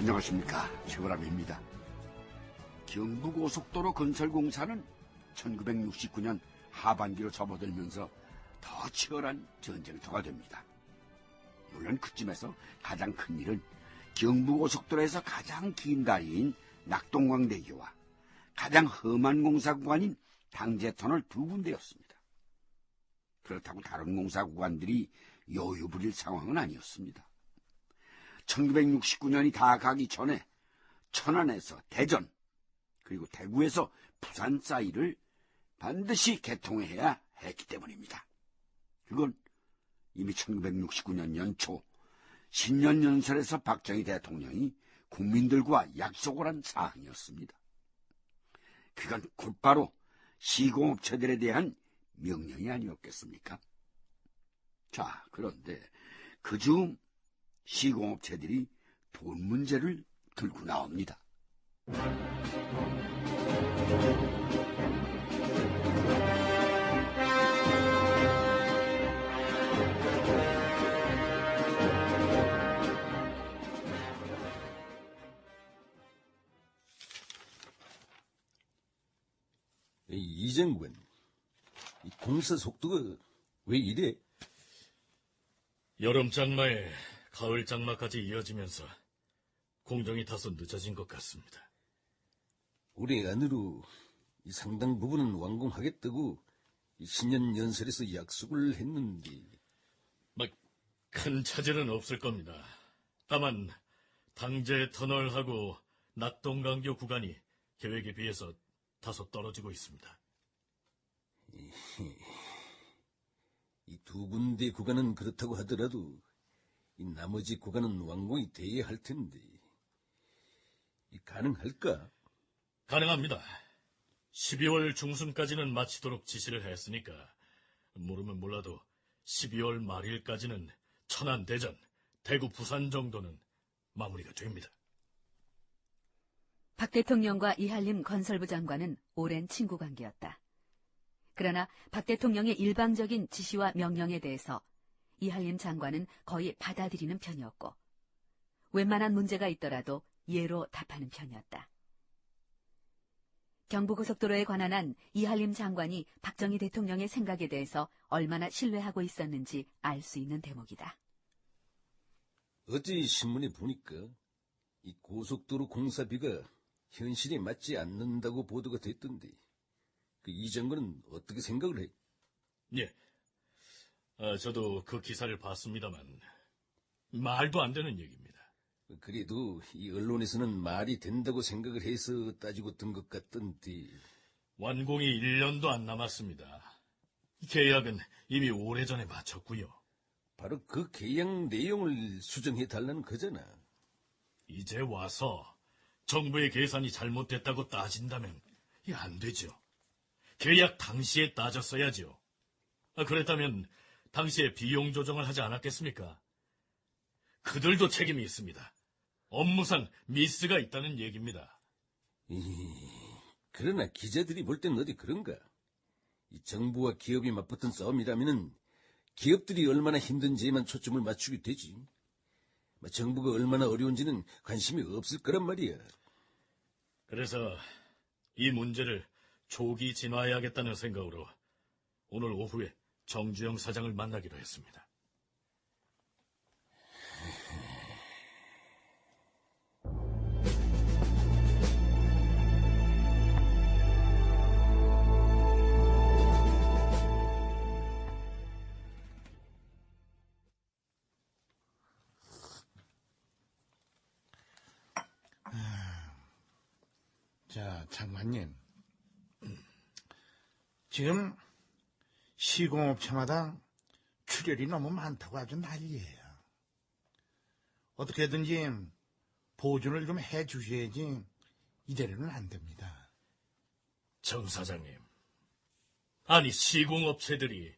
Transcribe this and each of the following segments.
안녕하십니까 최보람입니다. 경부고속도로 건설 공사는 1969년 하반기로 접어들면서 더 치열한 전쟁터가 됩니다. 물론 그쯤에서 가장 큰 일은 경부고속도로에서 가장 긴 다리인 낙동강대교와 가장 험한 공사 구간인 당제터널 두 군데였습니다. 그렇다고 다른 공사 구간들이 여유 부릴 상황은 아니었습니다. 1969년이 다 가기 전에 천안에서 대전 그리고 대구에서 부산 사이를 반드시 개통해야 했기 때문입니다. 그건 이미 1969년 연초 신년 연설에서 박정희 대통령이 국민들과 약속을 한 사항이었습니다. 그건 곧바로 시공업체들에 대한 명령이 아니었겠습니까? 자, 그런데 그중 시공업체들이 돈 문제를 들고 나옵니다. 이 이정근, 이 공사 속도가 왜 이래? 여름 장마에 가을 장마까지 이어지면서 공정이 다소 늦어진 것 같습니다. 올해 안으로 이 상당 부분은 완공하겠다고 이 신년 연설에서 약속을 했는데 막 큰 차질은 없을 겁니다. 다만 당제 터널하고 낙동강교 구간이 계획에 비해서 다소 떨어지고 있습니다. 이 두 군데 구간은 그렇다고 하더라도 이 나머지 구간은 완공이 돼야 할 텐데 이 가능할까? 가능합니다. 12월 중순까지는 마치도록 지시를 했으니까 모르면 몰라도 12월 말일까지는 천안 대전, 대구 부산 정도는 마무리가 됩니다. 박 대통령과 이한림 건설부 장관은 오랜 친구 관계였다. 그러나 박 대통령의 일방적인 지시와 명령에 대해서 이한림 장관은 거의 받아들이는 편이었고, 웬만한 문제가 있더라도 예로 답하는 편이었다. 경부고속도로에 관한 한 이한림 장관이 박정희 대통령의 생각에 대해서 얼마나 신뢰하고 있었는지 알 수 있는 대목이다. 어제 신문에 보니까 이 고속도로 공사비가 현실에 맞지 않는다고 보도가 됐던데 그 이정근은 어떻게 생각을 해? 예. 아, 저도 그 기사를 봤습니다만 말도 안 되는 얘기입니다. 그래도 이 언론에서는 말이 된다고 생각을 해서 따지고 든 것 같던데 완공이 1년도 안 남았습니다. 계약은 이미 오래전에 마쳤고요. 바로 그 계약 내용을 수정해 달라는 거잖아. 이제 와서 정부의 계산이 잘못됐다고 따진다면 안 되죠. 계약 당시에 따졌어야죠. 아, 그랬다면 당시에 비용 조정을 하지 않았겠습니까? 그들도 책임이 있습니다. 업무상 미스가 있다는 얘기입니다. 그러나 기자들이 볼땐 어디 그런가? 이 정부와 기업이 맞붙은 싸움이라면은 기업들이 얼마나 힘든지에만 초점을 맞추게 되지. 뭐 정부가 얼마나 어려운지는 관심이 없을 거란 말이야. 그래서 이 문제를 조기 진화해야겠다는 생각으로 오늘 오후에 정주영 사장을 만나기로 했습니다. 자, 장관님. 지금 시공업체마다 출혈이 너무 많다고 아주 난리예요. 어떻게든지 보존을 좀 해 주셔야지 이대로는 안 됩니다. 정 사장님. 아니, 시공업체들이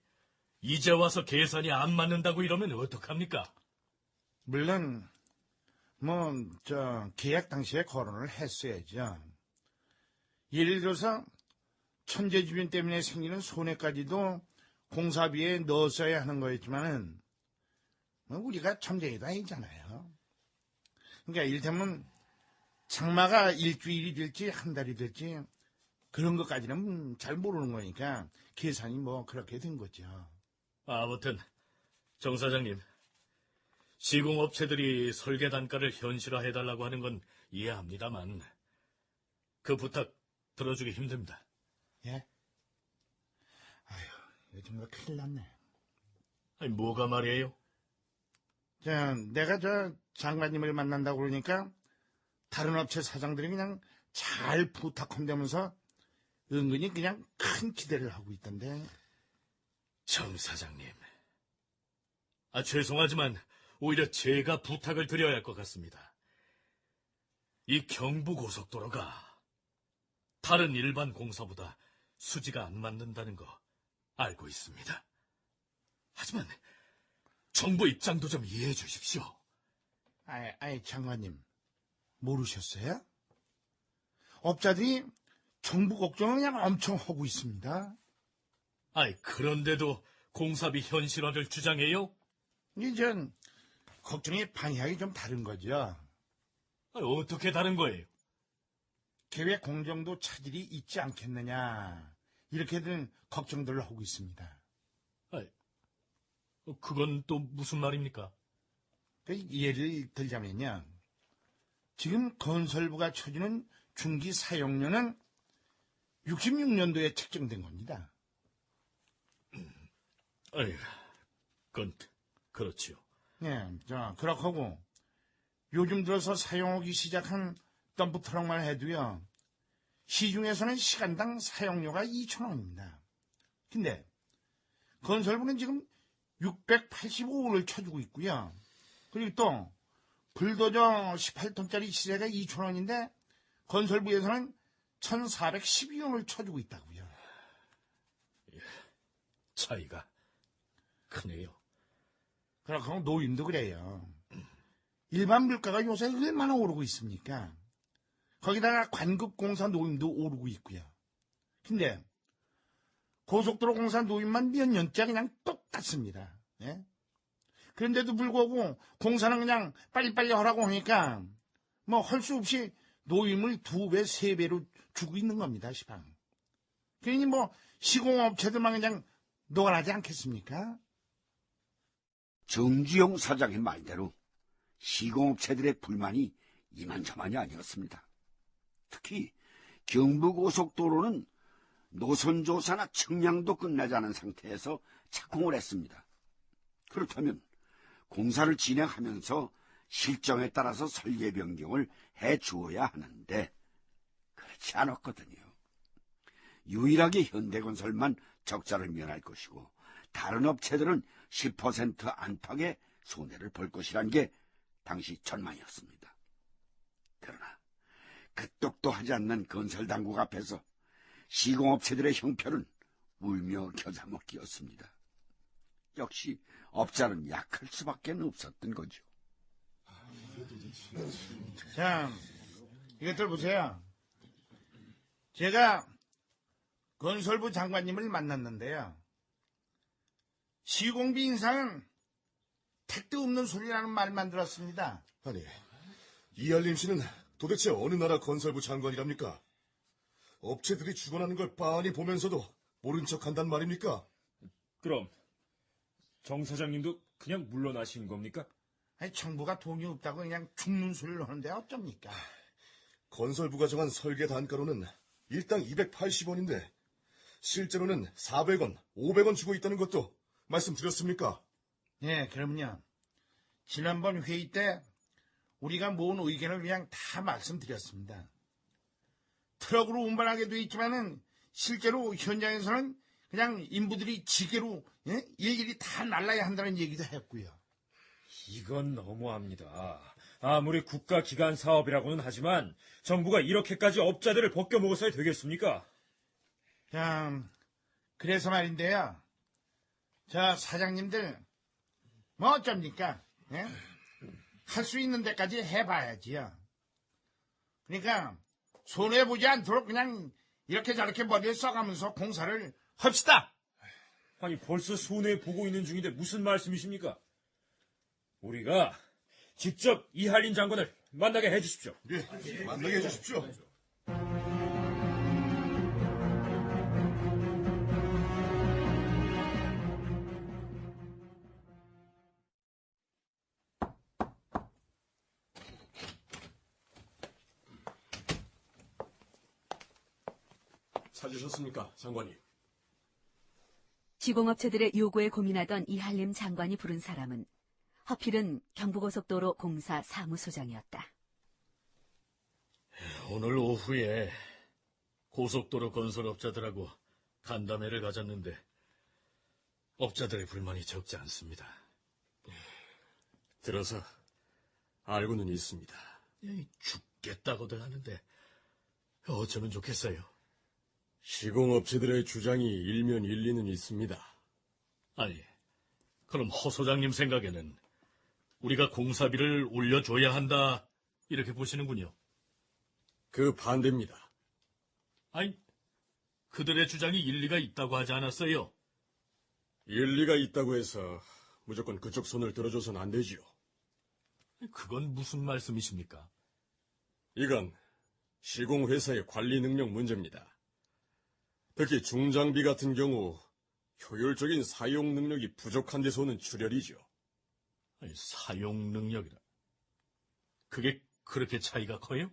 이제 와서 계산이 안 맞는다고 이러면 어떡합니까? 물론 뭐 저 계약 당시에 거론을 했어야죠. 예를 들어서 천재지변 때문에 생기는 손해까지도 공사비에 넣었어야 하는 거였지만은 뭐 우리가 천재이도 아니잖아요. 그러니까 이를테면 장마가 일주일이 될지 한 달이 될지 그런 것까지는 잘 모르는 거니까 계산이 뭐 그렇게 된 거죠. 아무튼 정 사장님 시공업체들이 설계 단가를 현실화해달라고 하는 건 이해합니다만 그 부탁 들어주기 힘듭니다. 예? 정말 큰일 났네. 아니 뭐가 말이에요? 자, 내가 저 장관님을 만난다고 그러니까 다른 업체 사장들이 그냥 잘 부탁한다면서 은근히 그냥 큰 기대를 하고 있던데. 정 사장님. 아, 죄송하지만 오히려 제가 부탁을 드려야 할 것 같습니다. 이 경부고속도로가 다른 일반 공사보다 수지가 안 맞는다는 거 알고 있습니다. 하지만 정부 입장도 좀 이해해 주십시오. 아이, 아이, 장관님. 모르셨어요? 업자들이 정부 걱정을 그냥 엄청 하고 있습니다. 아이, 그런데도 공사비 현실화를 주장해요? 이제 걱정의 방향이 좀 다른 거죠. 아이, 어떻게 다른 거예요? 계획 공정도 차질이 있지 않겠느냐. 이렇게들 걱정들을 하고 있습니다. 아이, 어, 그건 또 무슨 말입니까? 그 예를 들자면요. 지금 건설부가 쳐주는 중기 사용료는 66년도에 책정된 겁니다. 아이, 그건 그렇지요. 예, 자, 그렇고 요즘 들어서 사용하기 시작한 덤프 트럭만 해도요. 시중에서는 시간당 사용료가 2,000원입니다. 근데 건설부는 지금 685원을 쳐주고 있고요. 그리고 또 불도저 18톤짜리 시세가 2,000원인데 건설부에서는 1,412원을 쳐주고 있다고요. 차이가 크네요. 그렇고 노인도 그래요. 일반 물가가 요새 얼마나 오르고 있습니까? 거기다가 관급공사 노임도 오르고 있고요. 근데 고속도로 공사 노임만 몇 년째 그냥 똑같습니다. 예? 그런데도 불구하고 공사는 그냥 빨리빨리 하라고 하니까 뭐 할 수 없이 노임을 두 배, 세 배로 주고 있는 겁니다, 시방. 그러니 뭐 시공업체들만 그냥 노가라지 않겠습니까? 정주영 사장의 말대로 시공업체들의 불만이 이만저만이 아니었습니다. 특히 경부고속도로는 노선조사나 측량도 끝나지 않은 상태에서 착공을 했습니다. 그렇다면 공사를 진행하면서 실정에 따라서 설계 변경을 해 주어야 하는데 그렇지 않았거든요. 유일하게 현대건설만 적자를 면할 것이고 다른 업체들은 10% 안팎의 손해를 볼 것이란 게 당시 전망이었습니다. 똑도 하지 않는 건설 당국 앞에서 시공업체들의 형편은 울며 겨자 먹기였습니다. 역시 업자는 약할 수밖에 없었던 거죠. 자, 이것들 보세요. 제가 건설부 장관님을 만났는데요. 시공비 인상은 택도 없는 소리라는 말만 들었습니다. 아니, 이알림 씨는 도대체 어느 나라 건설부 장관이랍니까? 업체들이 죽어나는 걸 빤히 보면서도 모른 척 한단 말입니까? 그럼 정 사장님도 그냥 물러나신 겁니까? 아니, 정부가 돈이 없다고 그냥 죽는 소리를 하는데 어쩝니까? 건설부가 정한 설계 단가로는 일당 280원인데 실제로는 400원, 500원 주고 있다는 것도 말씀드렸습니까? 예, 그럼요. 지난번 회의 때 우리가 모은 의견을 그냥 다 말씀드렸습니다. 트럭으로 운반하게 돼 있지만은 실제로 현장에서는 그냥 인부들이 지게로 예? 일일이 다 날라야 한다는 얘기도 했고요. 이건 너무합니다. 아무리 국가 기관 사업이라고는 하지만 정부가 이렇게까지 업자들을 벗겨 먹었어야 되겠습니까? 자, 그래서 말인데요. 자, 사장님들, 뭐 어쩝니까? 예? 할 수 있는 데까지 해봐야지요. 그러니까, 손해보지 않도록 그냥 이렇게 저렇게 머리를 써가면서 공사를 합시다! 아니 벌써 손해 보고 있는 중인데 무슨 말씀이십니까? 우리가 직접 이할린 장관을 만나게 해주십시오. 예, 만나게 해주십시오. 찾으셨습니까, 장관님? 시공업체들의 요구에 고민하던 이한림 장관이 부른 사람은 허필은 경부고속도로 공사 사무소장이었다. 오늘 오후에 고속도로 건설업자들하고 간담회를 가졌는데 업자들의 불만이 적지 않습니다. 들어서 알고는 있습니다. 에이, 죽겠다고들 하는데 어쩌면 좋겠어요. 시공업체들의 주장이 일면 일리는 있습니다. 아니, 그럼 허 소장님 생각에는 우리가 공사비를 올려줘야 한다 이렇게 보시는군요. 그 반대입니다. 아니, 그들의 주장이 일리가 있다고 하지 않았어요? 일리가 있다고 해서 무조건 그쪽 손을 들어줘선 안 되지요. 그건 무슨 말씀이십니까? 이건 시공회사의 관리 능력 문제입니다. 특히 중장비 같은 경우 효율적인 사용 능력이 부족한 데서 오는 출혈이죠. 아니, 사용 능력이라. 그게 그렇게 차이가 커요?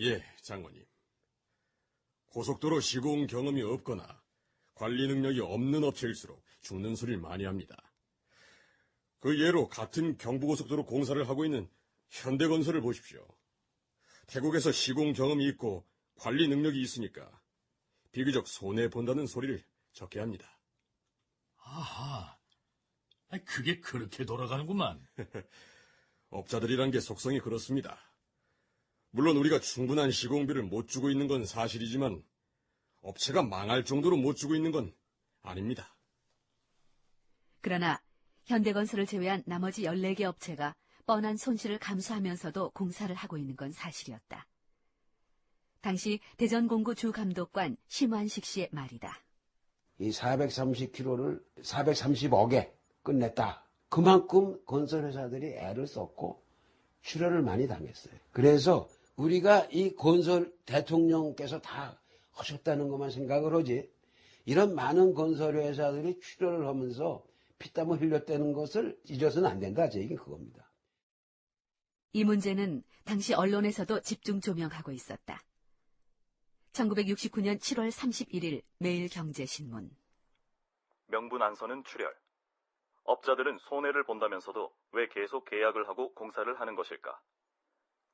예, 장관님. 고속도로 시공 경험이 없거나 관리 능력이 없는 업체일수록 죽는 소리를 많이 합니다. 그 예로 같은 경부고속도로 공사를 하고 있는 현대건설을 보십시오. 태국에서 시공 경험이 있고 관리 능력이 있으니까 비교적 손해 본다는 소리를 적게 합니다. 아하. 아니, 그게 그렇게 돌아가는구만. 업자들이란 게 속성이 그렇습니다. 물론 우리가 충분한 시공비를 못 주고 있는 건 사실이지만 업체가 망할 정도로 못 주고 있는 건 아닙니다. 그러나 현대건설을 제외한 나머지 14개 업체가 뻔한 손실을 감수하면서도 공사를 하고 있는 건 사실이었다. 당시 대전공구 주감독관 심환식 씨의 말이다. 이 430km를 430억에 끝냈다. 그만큼 건설회사들이 애를 썼고 출혈을 많이 당했어요. 그래서 우리가 이 건설 대통령께서 다 하셨다는 것만 생각을 하지 이런 많은 건설회사들이 출혈을 하면서 피땀을 흘렸다는 것을 잊어서는 안 된다. 제 얘기는 그겁니다. 이 문제는 당시 언론에서도 집중 조명하고 있었다. 1969년 7월 31일 매일경제신문. 명분 안서는 출혈. 업자들은 손해를 본다면서도 왜 계속 계약을 하고 공사를 하는 것일까?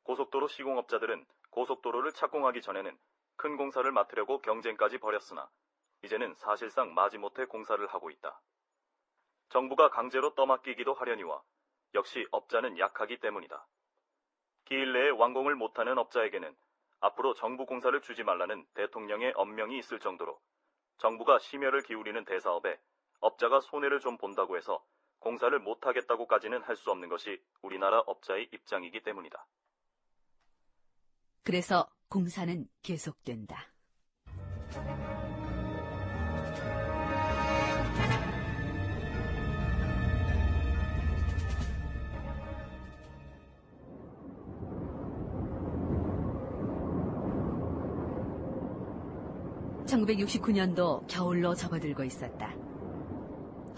고속도로 시공업자들은 고속도로를 착공하기 전에는 큰 공사를 맡으려고 경쟁까지 벌였으나 이제는 사실상 마지못해 공사를 하고 있다. 정부가 강제로 떠맡기기도 하려니와 역시 업자는 약하기 때문이다. 기일 내에 완공을 못하는 업자에게는 앞으로 정부 공사를 주지 말라는 대통령의 엄명이 있을 정도로 정부가 심혈을 기울이는 대사업에 업자가 손해를 좀 본다고 해서 공사를 못하겠다고까지는 할 수 없는 것이 우리나라 업자의 입장이기 때문이다. 그래서 공사는 계속된다. (1969년도) 겨울로 접어들고 있었다.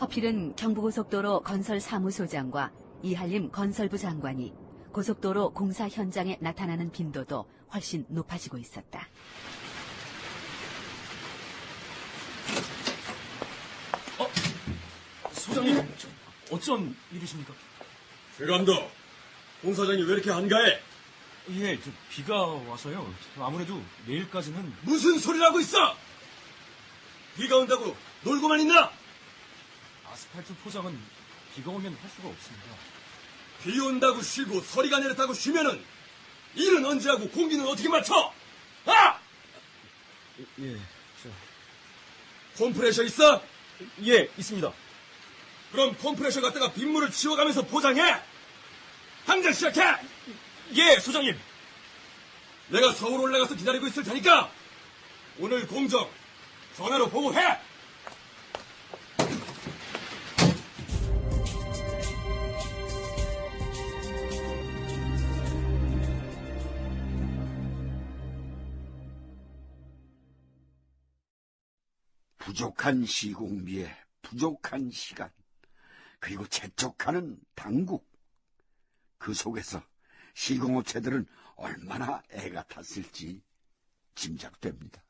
허필은 경부고속도로 건설 사무소장과 이한림 건설부 장관이 고속도로 공사 현장에 나타나는 빈도도 훨씬 높아지고 있었다. 소장님, 저, 어쩐 일이십니까? 최감독, 공사장이 왜 이렇게 한가해? 예, 저 비가 와서요. 아무래도 내일까지는 무슨 소리를 하고 있어? 비가 온다고 놀고만 있나? 아스팔트 포장은 비가 오면 할 수가 없습니다. 비 온다고 쉬고 서리가 내렸다고 쉬면은 일은 언제 하고 공기는 어떻게 맞춰? 아! 예, 저, 컴프레셔 있어? 예, 있습니다. 그럼 컴프레셔 갖다가 빗물을 치워가면서 포장해! 당장 시작해! 예, 소장님. 내가 서울 올라가서 기다리고 있을 테니까 오늘 공정 전화로 보고해. 부족한 시공비에 부족한 시간, 그리고 재촉하는 당국. 그 속에서 시공업체들은 얼마나 애가 탔을지 짐작됩니다.